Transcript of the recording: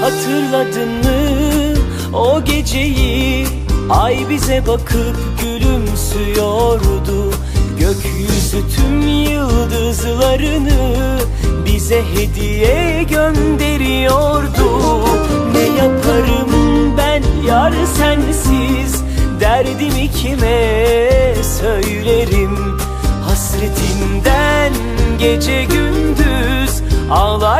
Hatırladın mı o geceyi? Ay bize bakıp gülümsüyordu Gökyüzü tüm yıldızlarını Bize hediye gönderiyordu. Ne yaparım ben yar sensiz? Derdimi kime söylerim. Hasretinden gece gündüz Ağlar